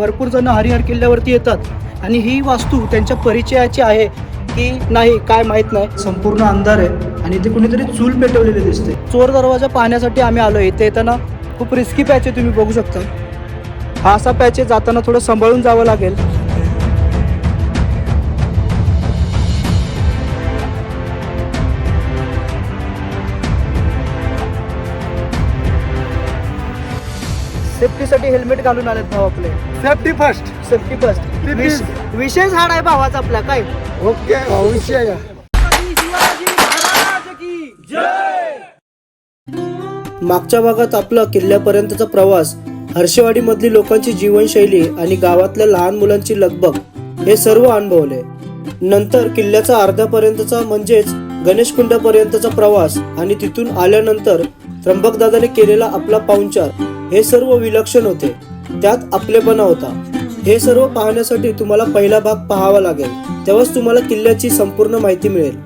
भरपूर जण हरिहर किल्ल्यावरती येतात. आणि ही वास्तू त्यांच्या परिचयाची आहे की नाही काय माहीत नाही. संपूर्ण अंधार आहे आणि इथे कुणीतरी चूल पेटवलेली दिसते. चोर दरवाजा पाहण्यासाठी आम्ही आलो इथे येताना खूप रिस्की पॅच आहे तुम्ही बघू शकता. हा असा पॅच आहे जाताना थोडं सांभाळून जावं लागेल. सेफ्टीसाठी हेल्मेट घालून आलेत भाऊ आपले. सेफ्टी फर्स्ट सेफ्टी फर्स्ट विशेष हाड आहे भावाचा आपला काय? ओके विषय मागच्या भागात आपला किल्ल्यापर्यंतचा प्रवास हर्षवाडीमधली लोकांची जीवनशैली आणि गावातल्या लहान मुलांची लगबग हे सर्व अनुभवले. नंतर किल्ल्याचा अर्ध्यापर्यंतचा म्हणजेच गणेशकुंडापर्यंतचा प्रवास आणि तिथून आल्यानंतर त्र्यंबकदादाने केलेला आपला पाहुणचार हे सर्व विलक्षण होते. त्यात आपलेपणा होता. हे सर्व पाहण्यासाठी तुम्हाला पहिला भाग पाहावा लागेल. तेव्हाच तुम्हाला किल्ल्याची संपूर्ण माहिती मिळेल.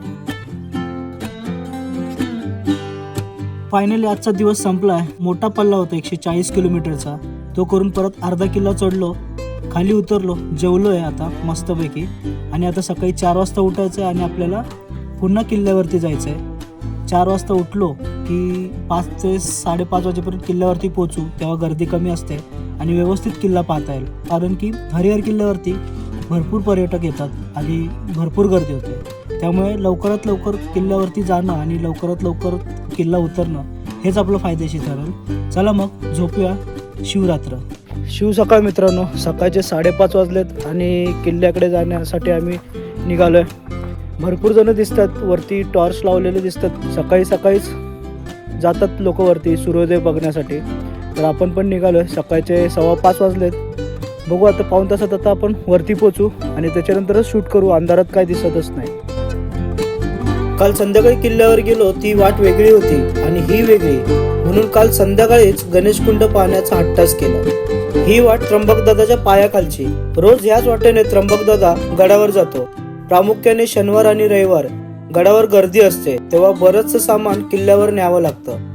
फायनली आजचा दिवस संपला आहे मोठा पल्ला होता एकशे चाळीस किलोमीटरचा. तो करून परत अर्धा किल्ला चढलो. खाली उतरलो. जेवलो आहे आता मस्तपैकी. आणि आता सकाळी चार वाजता उठायचं आहे आणि आपल्याला पुन्हा किल्ल्यावरती जायचं आहे चार वाजता उठलो की पाच ते साडेपाच वाजेपर्यंत किल्ल्यावरती पोचू तेव्हा गर्दी कमी असते. आणि व्यवस्थित किल्ला पाहता येईल. कारण की हरिहर किल्ल्यावरती भरपूर पर्यटक येतात आणि भरपूर गर्दी होते. त्यामुळे लवकरात लवकर किल्ल्यावरती जाणं आणि लवकरात लवकर किल्ला उतरणं हेच आपलं फायदेशीर ठरेल. चला मग झोपूया. शिवरात्र. शिव सकाळ मित्रांनो सकाळचे साडेपाच वाजलेत आणि किल्ल्याकडे जाण्यासाठी आम्ही निघालो आहे भरपूर जण दिसतात वरती टॉर्च लावलेले दिसतात. सकाळी सकाळीच जातात लोक वरती सूर्योदय बघण्यासाठी. तर आपण पण निघालो. आहे सकाळचे सव्वा पाच वाजलेत. बघू आता पाऊन तासात आता आपण वरती पोचू आणि त्याच्यानंतरच शूट करू. अंधारात काय दिसतच नाही. काल संध्याकाळी किल्ल्यावर गेलो ती वाट वेगळी होती आणि ही वेगळी. म्हणून काल संध्याकाळीच गणेशकुंड पाहण्याचा हट्टास केला. ही वाट त्र्यंबकदादाच्या पायाखालची. रोज ह्याच वाटेने त्र्यंबकदादा गडावर जातो. प्रामुख्याने शनिवार आणि रविवार. गडावर गर्दी असते. तेव्हा बरंचसं सामान किल्ल्यावर न्यावं लागतं.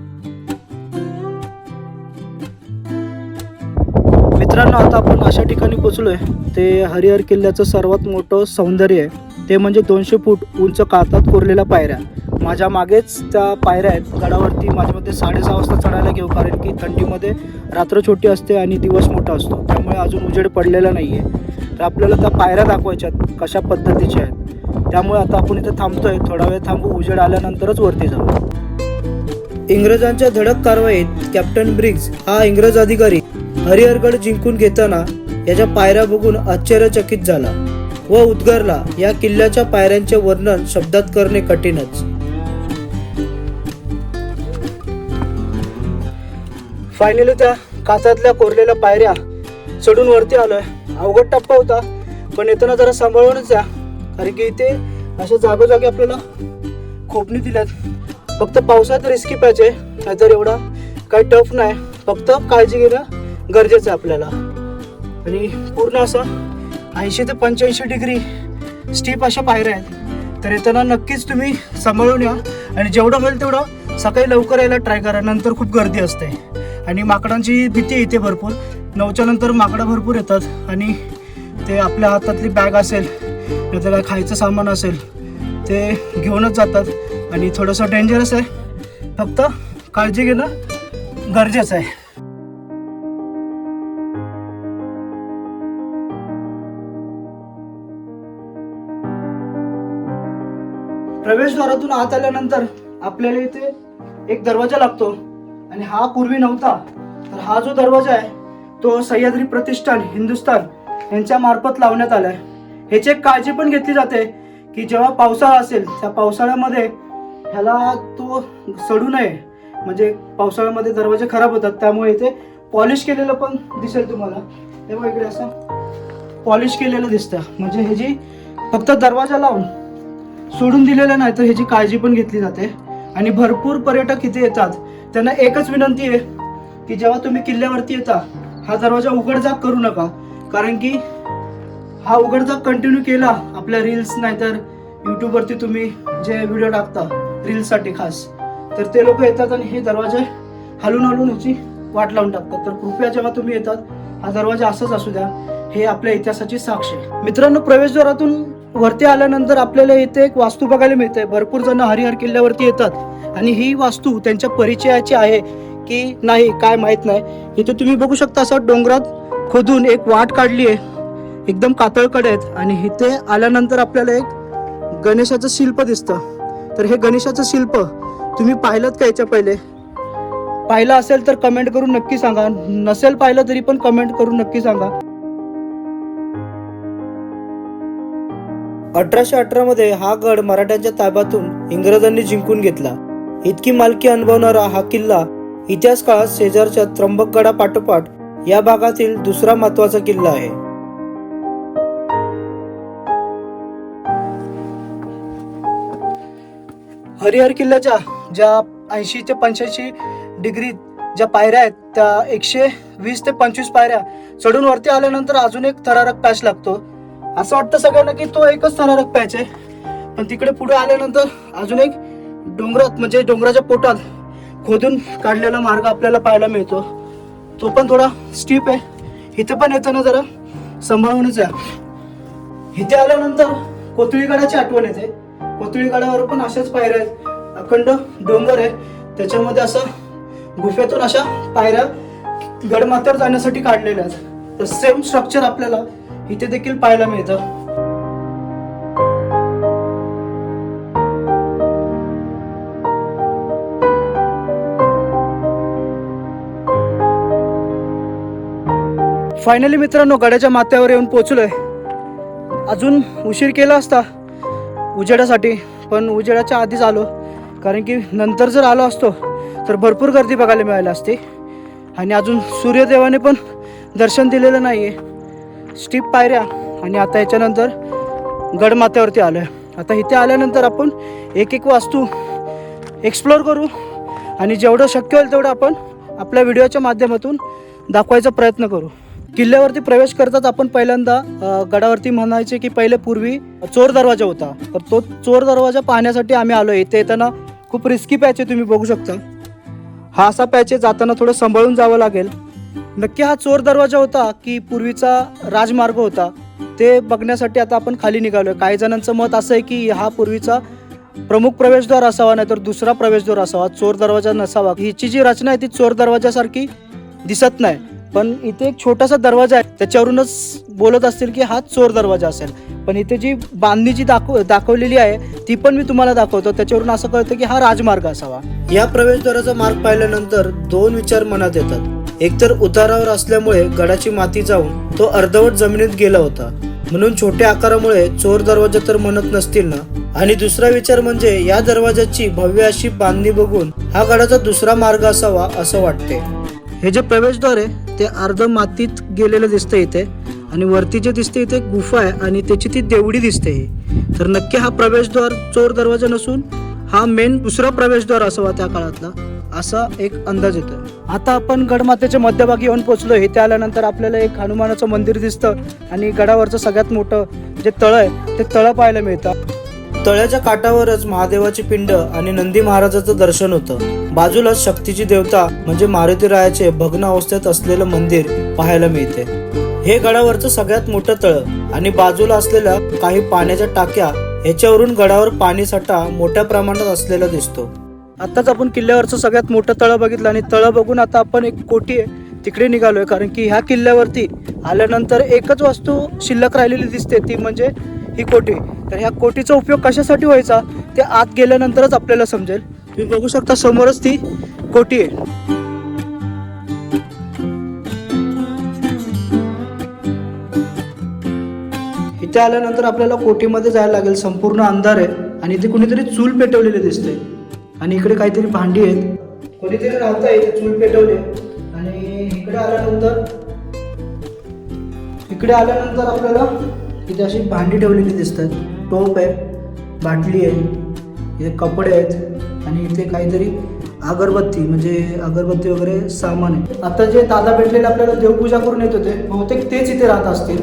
मित्रांनो आता आपण अशा ठिकाणी पोचलोय ते हरिहर किल्ल्याचं सर्वात मोठं सौंदर्य आहे. ते म्हणजे दोनशे फूट उंच कातात कोरलेल्या पायऱ्या. माझ्या मागेच त्या पायऱ्या आहेत. गडावरती माझ्या मते साडेसहा वाजता चढायला घेऊ. कारण की थंडीमध्ये रात्र छोटी असते आणि दिवस मोठा असतो. त्यामुळे अजून उजेड पडलेला नाही आहे तर आपल्याला त्या पायऱ्या दाखवायच्या आहेत कशा पद्धतीच्या आहेत. त्यामुळे आता आपण इथे थांबतोय. थोडा वेळ थांबू. उजेड आल्यानंतरच वरती जाऊ. इंग्रजांच्या धडक कारवाईत कॅप्टन ब्रिग्ज हा इंग्रज अधिकारी. हरिहरगड जिंकून घेताना याच्या पायऱ्या बघून आश्चर्यचकित झाला व उद्गारला या किल्ल्याच्या पायऱ्यांचे वर्णन शब्दात करणे कठीणच. फायनली त्या काचातल्या कोरलेल्या पायऱ्या चढून वरती आलोय. अवघड टप्पा होता पण येताना जरा सांभाळूनच या कारण की इथे अशा जागोजागी आपल्याला खोपणी दिल्यात. फक्त पावसात रिस्की पाहिजे नाहीतर एवढा काही टफ नाही. फक्त काळजी घेणं गरजेचं आहे आपल्याला. आणि पूर्ण असं ऐंशी ते पंच्याऐंशी डिग्री स्टीप अशा पायऱ्या आहेत. तर येताना नक्कीच तुम्ही सांभाळून या. आणि जेवढं होईल तेवढं सकाळी लवकर यायला ट्राय करा. नंतर खूप गर्दी असते. आणि माकडांची भीती येते भरपूर. नऊच्या नंतर माकडं भरपूर येतात. आणि ते आपल्या हातातली बॅग असेल नाहीतर काय खायचं सामान असेल ते घेऊनच जातात. आणि थोडंसं डेंजरस आहे. फक्त काळजी घेणं गरजेचं आहे. प्रवेशद्वारातून आत आल्यानंतर आपल्याला इथे एक दरवाजा लागतो. आणि हा पूर्वी नव्हता. तर हा जो दरवाजा आहे तो सह्याद्री प्रतिष्ठान हिंदुस्थान यांच्या मार्फत लावण्यात आलाय. ह्याची एक काळजी पण घेतली जाते की जेव्हा पावसाळा असेल त्या पावसाळ्यामध्ये ह्याला तो सडू नये. म्हणजे पावसाळ्यामध्ये दरवाजे खराब होतात त्यामुळे इथे पॉलिश केलेलं पण दिसेल तुम्हाला. तेव्हा इकडे असं पॉलिश केलेलं दिसतं. म्हणजे हे जी फक्त दरवाजा लावून सोडून दिलेलं नाही तर ह्याची काळजी पण घेतली जाते. आणि भरपूर पर्यटक इथे येतात. त्यांना एकच विनंती आहे की जेव्हा तुम्ही किल्ल्यावरती येता हा दरवाजा उघडजाग करू नका. कारण की हा उघडजाग कंटिन्यू केला आपल्या रील्स नाहीतर यूट्यूबवरती तुम्ही जे व्हिडिओ टाकता रील्ससाठी खास तर ते लोक येतात आणि हे दरवाजे हलून हलून ह्याची वाट लावून टाकतात. तर कृपया जेव्हा तुम्ही येतात हा दरवाजा असंच असू द्या हे आपल्या इतिहासाची साक्ष आहे. मित्रांनो प्रवेशद्वारातून वरती आल्यानंतर आपल्याला इथे एक वास्तू बघायला मिळते भरपूर जण हरिहर किल्ल्यावरती येतात. आणि ही वास्तू त्यांच्या परिचयाची आहे की नाही काय माहीत नाही. इथे तुम्ही बघू शकता असं डोंगरात खोदून एक वाट काढली आहे. एकदम कातळकडे आहेत. आणि इथे आल्यानंतर आपल्याला एक गणेशाचं शिल्प दिसतं. तर हे गणेशाचं शिल्प तुम्ही पाहिलं का याच्या पहिले? पाहिलं असेल तर कमेंट करून नक्की सांगा. नसेल पाहिलं तरी पण कमेंट करून नक्की सांगा. अठराशे अठरा मध्ये हा गड मराठ्यांच्या ताब्यातून इंग्रजांनी जिंकून घेतला. इतकी मालकी अनुभवणारा हा किल्ला इतिहास काळात शेजारच्या त्र्यंबकगडापाठोपाठ या भागातील दुसरा महत्त्वाचा किल्ला आहे. हरिहर किल्ल्याच्या ज्या ऐंशी ते पंच्याऐंशी डिग्री ज्या पायऱ्या आहेत त्या एकशे वीस ते पंचवीस पायऱ्या चढून वरती आल्यानंतर अजून एक थरारक पॅच लागतो. असं वाटतं सगळ्यांना की तो एकच थरारक पॅच आहे. पण तिकडे पुढे आल्यानंतर अजून एक डोंगरात म्हणजे डोंगराच्या पोटात खोदून काढलेला मार्ग आपल्याला पाहायला मिळतो. तो पण थोडा स्टीप आहे. इथे पण येताना जरा सांभाळूनच या इथे आल्यानंतर कोथळीगडाची आठवण येते. कोथळीगडावर पण अशाच पायऱ्या आहेत. अखंड डोंगर आहे. त्याच्यामध्ये असं गुफेतून अशा पायऱ्या गडमाथ्यावर जाण्यासाठी काढलेल्या आहेत. तर सेम स्ट्रक्चर आपल्याला इथे देखील पाहायला मिळतं. फायनली मित्रांनो गड्याच्या माथ्यावर येऊन पोचलोय अजून उशीर केला असता उजेडासाठी पण उजेडाच्या आधीच आलो. कारण की नंतर जर आलो असतो तर भरपूर गर्दी बघायला मिळाली असती. आणि अजून सूर्यदेवाने पण दर्शन दिलेलं नाही आहे स्टीप पायऱ्या आणि आता याच्यानंतर गडमाथ्यावरती आलो आहे आता इथे आल्यानंतर आपण एक एक वास्तू एक्सप्लोअर करू आणि जेवढं शक्य होईल तेवढं आपण आपल्या व्हिडिओच्या माध्यमातून दाखवायचा प्रयत्न करू. किल्ल्यावरती प्रवेश करताच आपण पहिल्यांदा गडावरती म्हणायचे की पहिले पूर्वी चोर दरवाजा होता. तर तो चोर दरवाजा पाहण्यासाठी आम्ही आलो इथे येताना खूप रिस्की पॅच आहे तुम्ही बघू शकता. हा असा पॅच आहे जाताना थोडं सांभाळून जावं लागेल. नक्की हा चोर दरवाजा होता की पूर्वीचा राजमार्ग होता? ते बघण्यासाठी आता आपण खाली निघालोय. काही जणांचं मत असं आहे की हा पूर्वीचा प्रमुख प्रवेशद्वार असावा नाही तर दुसरा प्रवेशद्वार असावा. चोर दरवाजा नसावा. हिची जी रचना आहे ती चोर दरवाजासारखी दिसत नाही. पण इथे एक छोटासा दरवाजा आहे. त्याच्यावरूनच बोलत असतील की हा चोर दरवाजा असेल. पण इथे जी बांधणी जी दाखव दाखवलेली आहे ती पण मी तुम्हाला दाखवतो. त्याच्यावरून असं कळतं की हा राजमार्ग असावा. या प्रवेशद्वाराचा मार्ग पाहिल्यानंतर दोन विचार मनात येतात. एकतर उतारावर असल्यामुळे गडाची माती जाऊन तो अर्धवट जमिनीत गेला होता. म्हणून छोट्या आकारामुळे चोर दरवाजा तर म्हणत नसतील ना? आणि दुसरा विचार म्हणजे या दरवाजाची भव्य अशी बांधणी बघून हा गडाचा दुसरा मार्ग असावा असं वाटते. हे जे प्रवेशद्वार आहे ते अर्ध मातीत गेलेलं दिसतं इथे. आणि वरती जे दिसते इथे गुफा आहे आणि त्याची ती देवडी दिसते तर नक्की हा प्रवेशद्वार चोर दरवाजा नसून हा मेन दुसरा प्रवेशद्वार असावा त्या काळातला असा एक अंदाज येतो आता आपण गडमातेच्या मध्यभागी येऊन पोचलो इथे आल्यानंतर आपल्याला एक हनुमानाचं मंदिर दिसतं आणि गडावरचं सगळ्यात मोठं जे तळ आहे ते तळं पाहायला मिळतं. तळ्याच्या काठावरच महादेवाची पिंड आणि नंदी महाराजाचं दर्शन होतं. बाजूला शक्तीची देवता म्हणजे मारुतीरायाचे भग्न अवस्थेत असलेलं मंदिर पाहायला मिळते. हे गडावरचं सगळ्यात मोठं तळ आणि बाजूला असलेल्या काही पाण्याच्या टाक्या ह्याच्यावरून गडावर पाणी साठा मोठ्या प्रमाणात असलेला दिसतो. आत्ताच आपण किल्ल्यावरचं सगळ्यात मोठं तळ बघितलं आणि तळ बघून आता आपण एक कोटी आहे तिकडे निघालोय. कारण की ह्या किल्ल्यावरती आल्यानंतर एकच वस्तू शिल्लक राहिलेली दिसते ती म्हणजे ही कोटी तर ह्या कोटीचा उपयोग कशासाठी व्हायचा? ते आत गेल्यानंतरच आपल्याला समजेल. तुम्ही बघू शकता समोरच ती कोटी आहे. इथे आल्यानंतर आपल्याला कोटीमध्ये जायला लागेल. संपूर्ण अंधार आहे आणि इथे कुणीतरी चूल पेटवलेली दिसते. आणि इकडे काहीतरी भांडी आहेत. कोणीतरी राहत आहे इथे चूल पेटवली. आणि इकडे आल्यानंतर इकडे आल्यानंतर आपल्याला इथे अशी भांडी ठेवलेली दिसतात. टोप आहे बाटली आहे इथे कपडे आहेत आणि इथे काहीतरी अगरबत्ती म्हणजे अगरबत्ती वगैरे सामान आहे. आता जे दादा भेटलेले आपल्याला देवपूजा करून येत होते बहुतेक तेच इथे राहत असतील.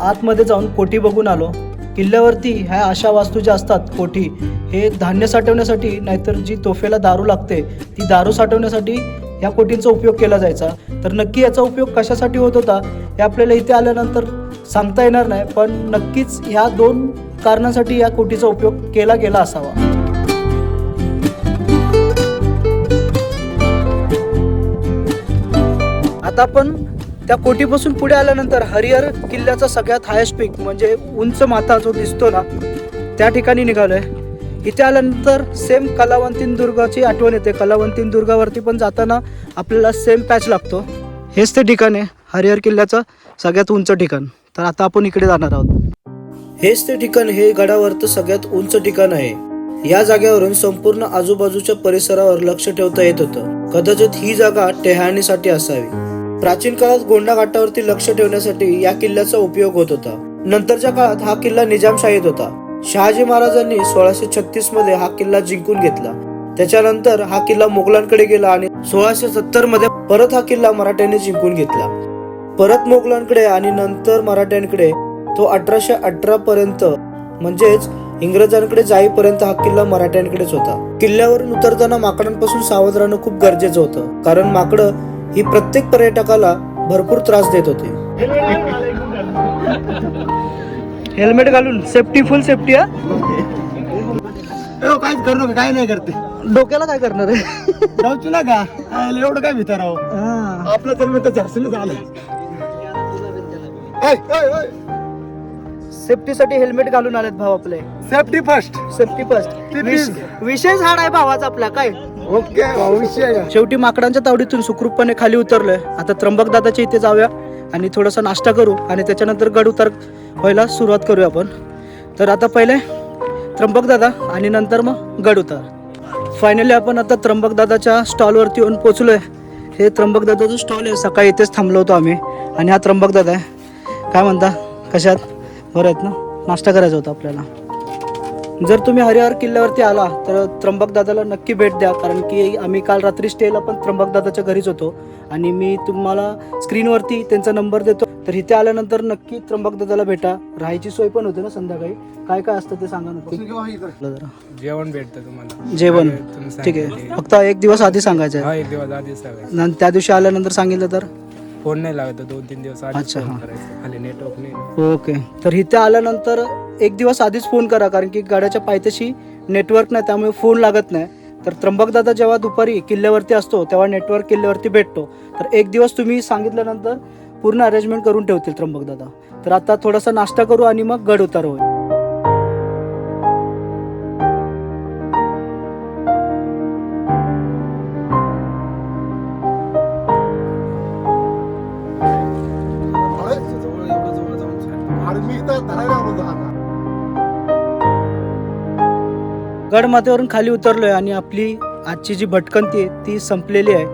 आतमध्ये जाऊन कोटी बघून आलो. किल्ल्यावरती ह्या अशा वास्तू ज्या असतात कोठी हे धान्य साठवण्यासाठी नाहीतर जी तोफेला दारू लागते ती दारू साठवण्यासाठी या कोटींचा उपयोग केला जायचा. तर नक्की याचा उपयोग कशासाठी होत होता हे आपल्याला इथे आल्यानंतर सांगता येणार नाही पण नक्कीच ह्या दोन कारणासाठी या कोटीचा उपयोग केला गेला असावा. आता आपण त्या कोटीपासून पुढे आल्यानंतर हरिहर किल्ल्याचा सगळ्यात हायस्ट पीक म्हणजे उंच माथा जो दिसतो ना त्या ठिकाणी निघालोय. इथे आल्यानंतर सेम कलावंतीन दुर्गाची आठवण येते. कलावंतीन दुर्गावरती पण जाताना आपल्याला सेम पॅच लागतो. हेच ते ठिकाण आहे हरिहर किल्ल्याचं सगळ्यात उंच ठिकाण. तर आता आपण इकडे जाणार आहोत. हेच ते ठिकाण हे गडावरचं सगळ्यात उंच ठिकाण आहे. या जागेवरून संपूर्ण आजूबाजूच्या परिसरावर लक्ष ठेवता येत होतं. कदाचित ही जागा टेहाणीसाठी असावी. प्राचीन काळात गोंडा घाटावरती लक्ष ठेवण्यासाठी या किल्ल्याचा उपयोग होत होता. नंतरच्या काळात हा किल्ला निजामशाहीत होता. शहाजी महाराजांनी सोळाशे छत्तीसमध्ये हा किल्ला जिंकून घेतला. त्याच्यानंतर हा किल्ला मुघलांकडे गेला आणि सोळाशे सत्तरमध्ये परत हा किल्ला मराठ्यांनी जिंकून घेतला. परत मुघलांकडे आणि नंतर मराठ्यांकडे तो अठराशे अठरा पर्यंत म्हणजेच इंग्रजांकडे जाईपर्यंत हा किल्ला मराठ्यांकडेच होता. किल्ल्यावरून उतरताना माकडांपासून सावध राहणं खूप गरजेचं होतं. कारण माकडं ही प्रत्येक पर्यटकाला भरपूर त्रास देत होते. हेल्मेट घालून. सेफ्टी फुल सेफ्टी हा? काय करू नका काय नाही करते. डोक्याला काय करणार आहे? जाऊच ना का? एवढं काय भितर आहो? हा. आपलं तर मी तर झरसीला झालं सेफ्टीसाठी हेल्मेट घालून आलेत भाऊ आपले. Safety first safety first. विशेष झाड आहे भावाचा आपला काय? ओके. भविष्य आहे. शेवटी माकडांच्या तावडीतून सुखरूपपणे खाली उतरलोय. आता त्र्यंबक दादाच्या इथे जाऊया आणि थोडासा नाश्ता करू आणि त्याच्यानंतर गड उतार व्हायला सुरुवात करूया आपण. तर आता पहिले त्र्यंबक दादा आणि नंतर मग गड उतार. फायनली आपण आता त्र्यंबक दादाच्या स्टॉलवरती येऊन पोचलोय हे त्र्यंबक दादाचं स्टॉल आहे. सकाळी इथेच थांबलो होतो आम्ही. आणि हा त्र्यंबक दादा आहे. काय म्हणता? कशात बरं आहेत ना? नाश्ता करायचा होता आपल्याला. जर तुम्ही हरिहर किल्ल्यावरती आला तर त्र्यंबक दादाला नक्की भेट द्या कारण की आम्ही काल रात्री स्टेला पण त्र्यंबक दादाच्या घरीच होतो. आणि मी तुम्हाला स्क्रीनवरती त्यांचा नंबर देतो. तर इथे आल्यानंतर नक्की त्र्यंबक दादाला भेटा. राहायची सोय पण होते ना संध्याकाळी. काय काय असतं ते सांगा नक्की जरा. जेवण भेटतं तुम्हाला. जेवण. ठीक आहे. फक्त एक दिवस आधी सांगायचं हा आहे एक दिवस आधी सांगायचं. नंतर त्या दिवशी आल्यानंतर सांगितलं तर? फोन नाही लागत दोन तीन दिवस आधी अच्छा, फोन. करायचं. खाली नेटवर्क नाही ओके. तर इथे आल्यानंतर एक दिवस आधीच फोन करा कारण की गाड्याच्या पायथ्याशी नेटवर्क नाही त्यामुळे फोन लागत नाही. तर त्र्यंबकदादा जेव्हा दुपारी किल्ल्यावरती असतो तेव्हा नेटवर्क किल्ल्यावरती भेटतो. तर एक दिवस तुम्ही सांगितल्यानंतर पूर्ण अरेंजमेंट करून ठेवतील त्र्यंबकदादा. तर आता थोडासा नाश्ता करू आणि मग गड उतार होईल गड खाली उतरलोय आणि आपली आजची जी भटकंती आहे ती संपलेली आहे.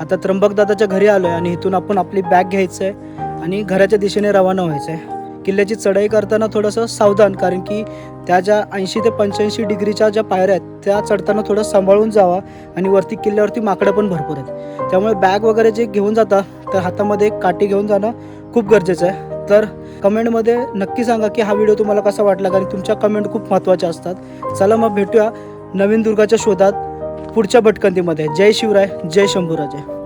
आता त्र्यंबकदादाच्या घरी आलोय आणि इथून आपण आपली बॅग घ्यायचं आहे आणि घराच्या दिशेने रवाना व्हायचं आहे किल्ल्याची चढाई करताना थोडंसं सावधान कारण की त्या ज्या ऐंशी ते पंच्याऐंशी डिग्रीच्या ज्या पायऱ्या आहेत त्या चढताना थोडं सांभाळून जावा आणि वरती किल्ल्यावरती माकडं पण भरपूर आहेत. त्यामुळे बॅग वगैरे जे घेऊन जाता तर हातामध्ये एक काठी घेऊन जाणं खूप गरजेचं आहे. तर कमेंटमध्ये नक्की सांगा की हा व्हिडिओ तुम्हाला कसा वाटला कारण तुमच्या कमेंट खूप महत्त्वाच्या असतात. चला मग भेटूया नवीन दुर्गाच्या शोधात पुढच्या भटकंतीमध्ये. जय शिवराय जय शंभूराजे.